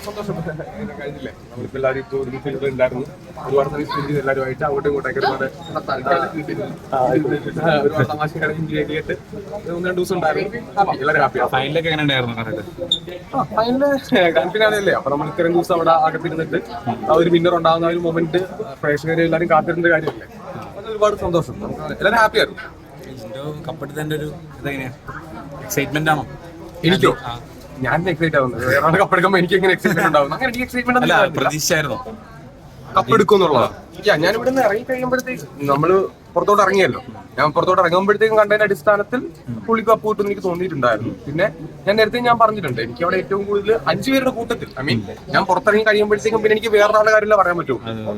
സന്തോഷം ഇങ്ങനെ കഴിഞ്ഞില്ലേ? നമ്മളിപ്പോ എല്ലാവരും ഇപ്പൊ ഒരുമിച്ച് ഇവിടെ ഉണ്ടായിരുന്നു. ഒരുപാട് സമയം സ്പെൻഡ് ചെയ്ത് എല്ലാവരുമായിട്ട് അങ്ങോട്ടും ഇങ്ങോട്ടൊക്കെ ഒരുപാട് ആ, ഒരുപാട് തമാശ കളിയും കേട്ട് ഒന്ന് രണ്ട് ദിവസം ഉണ്ടായിരുന്നു. ഹാപ്പി എല്ലാവരും ഹാപ്പിയാണ് ഫൈനലൊക്കെ എങ്ങനെ ഉണ്ടായിരുന്നു ഫൈനൽ അപ്പൊ നമ്മൾ ഇത്രയും ദിവസം അവിടെ അകത്തിരുന്നിട്ട് ആ ഒരു വിന്നർ ഉണ്ടാകുന്ന ആ ഒരു മൊമെന്റ് പ്രേക്ഷകരെ എല്ലാവരും കാത്തിരുന്ന കാര്യമല്ലേ? അത് ഒരുപാട് സന്തോഷം. എല്ലാരും എല്ലാവരും ഹാപ്പി ആയിരുന്നു. ജിൻഡോ കപ്പെടുത്തതിന്റെ ഒരു ഇതെങ്ങനെയാ? എക്സൈറ്റ്മെന്റ് ആണോ? എനിക്കോ? ഞാൻ എക്സൈറ്റ് ആവുന്നത് ആൾ കപ്പെടുക്കുമ്പോ എനിക്ക് എങ്ങനെ എക്സൈറ്റ്മെന്റ് ഉണ്ടാവും അങ്ങനെ എനിക്ക് എക്സൈറ്റ്മെന്റ് അല്ല പ്രതീക്ഷിച്ചായിരുന്നോ. കപ്പെടുക്കും എന്നുള്ളതാണ് ഞാൻ ഇവിടെ നിന്ന് ഇറങ്ങി കഴിയുമ്പോഴത്തേക്ക് നമ്മൾ പുറത്തോട്ട് ഇറങ്ങിയല്ലോ. ഞാൻ പുറത്തോട്ട് ഇറങ്ങുമ്പോഴത്തേക്കും കണ്ടതിന്റെ അടിസ്ഥാനത്തിൽ പുള്ളിക്ക് കപ്പ് കിട്ടും എനിക്ക് തോന്നിയിട്ടുണ്ടായിരുന്നു. പിന്നെ ഞാൻ നേരത്തെ ഞാൻ പറഞ്ഞിട്ടുണ്ട് എനിക്ക് അവിടെ ഏറ്റവും കൂടുതൽ അഞ്ചു പേരുടെ കൂട്ടത്തിൽ ഐ മീൻ ഞാൻ പുറത്തിറങ്ങി കഴിയുമ്പോഴത്തേക്കും പിന്നെ എനിക്ക് വേറൊരാളുടെ കാര്യമില്ല പറയാൻ പറ്റൂ.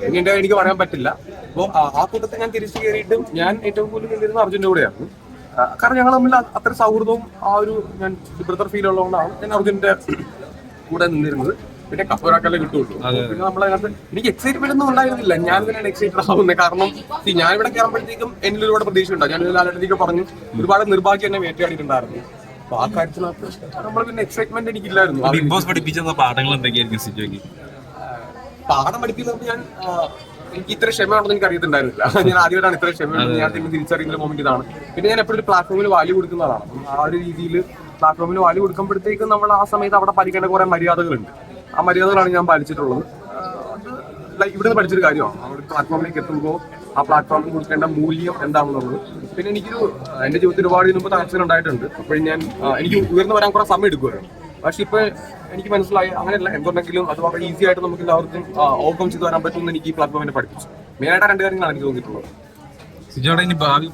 ഇനി എന്റെ എനിക്ക് പറയാൻ പറ്റില്ല. അപ്പോൾ ആ കൂട്ടത്തിൽ ഞാൻ തിരിച്ചു കയറിയിട്ടും ഞാൻ ഏറ്റവും കൂടുതൽ നിന്നിരുന്ന അർജുന്റെ കൂടെയായിരുന്നു. കാരണം ഞങ്ങൾ തമ്മിൽ അത്ര സൗഹൃദവും ആ ഒരു ഞാൻ ബ്രദർ ഫീൽ ഉള്ളതുകൊണ്ടാണ് ഞാൻ അർജുന്റെ കൂടെ നിന്നിരുന്നത്. പിന്നെ കപ്പ് ഒരാൾക്കല്ലേ കിട്ടുള്ളൂ പിന്നെ നമ്മളതിനകത്ത് എനിക്ക് എക്സൈറ്റ്മെന്റ് ഒന്നും ഉണ്ടായിരുന്നില്ല. ഞാൻ തന്നെയാണ് എക്സൈറ്റഡ് ആവുന്നത്. കാരണം ഞാൻ ഇവിടെ കയറുമ്പോഴത്തേക്കും എന്നിൽ ഒരുപാട് പ്രതീക്ഷ ഉണ്ടാവും ഞാൻ ലാലട്ടത്തേക്ക് പറഞ്ഞു ഒരുപാട് നിർഭാഗ്യം എന്നെ വേട്ടയാടിയിട്ടുണ്ടായിരുന്നു. അപ്പൊ ആ കാര്യത്തിനകത്ത് നമ്മൾ പിന്നെ എക്സൈറ്റ്മെന്റ് എനിക്കില്ലായിരുന്നു. ബിഗ് ബോസ് പഠിപ്പിച്ച പാഠങ്ങൾ എന്തൊക്കെയായിരിക്കും സിജോയ്ക്ക്? പാഠം പഠിപ്പിക്കുന്നത് ഞാൻ എനിക്ക് ഇത്ര ക്ഷമയുണ്ടെന്ന് എനിക്ക് അറിയത്തുണ്ടായിരുന്നില്ല ഞാൻ ആദ്യമായിട്ടാണ് ഇത്ര ക്ഷമയുണ്ടെന്ന് ഞാൻ പിന്നെ തിരിച്ചറിയുന്ന മൊമെന്റ് ഇതാണ്. പിന്നെ ഞാൻ എപ്പോഴും ഒരു പ്ലാറ്റ്ഫോമിൽ വാല്യൂ കൊടുക്കുന്നതാണ്. ആ ഒരു രീതിയിൽ പ്ലാറ്റ്ഫോമിൽ വാല്യൂ കൊടുക്കുമ്പോഴത്തേക്കും നമ്മൾ ആ സമയത്ത് അവിടെ പാലിക്കേണ്ട കുറെ മര്യാദകളുണ്ട്. ആ മര്യാദകളാണ് ഞാൻ പാലിച്ചിട്ടുള്ളത്. ലൈക്ക് ഇവിടുന്ന് പഠിച്ചൊരു കാര്യമാണ്. ആ ഒരു പ്ലാറ്റ്ഫോമിലേക്ക് എത്തുമ്പോൾ ആ പ്ലാറ്റ്ഫോമിൽ കൊടുക്കേണ്ട മൂല്യം എന്താണെന്നുള്ളത്. പിന്നെ എനിക്കൊരു എന്റെ എന്റെ ജീവിതത്തിൽ ഒരുപാട് ഇതിനുമ്പോൾ തകർച്ചകൾ ഉണ്ടായിട്ടുണ്ട്. അപ്പോഴും ഞാൻ എനിക്ക് ഉയർന്നു വരാൻ കുറെ സമയം എടുക്കുമായിരുന്നു പക്ഷെ ഇപ്പൊ എനിക്ക് മനസ്സിലായി അങ്ങനെയല്ല. എന്തുണ്ടെങ്കിലും അത് വളരെ ഈസി ആയിട്ട് നമുക്ക് എല്ലാവർക്കും ഓവർകം ചെയ്ത് വരാൻ പറ്റുമെന്ന് എനിക്ക് ഈ പ്ലാറ്റ്ഫോമിനെ പഠിപ്പിച്ചു. മെയിനായിട്ട് രണ്ട് കാര്യങ്ങളാണ് എനിക്ക് തോന്നിയിട്ടുള്ളത്. ഇനി ഭാവി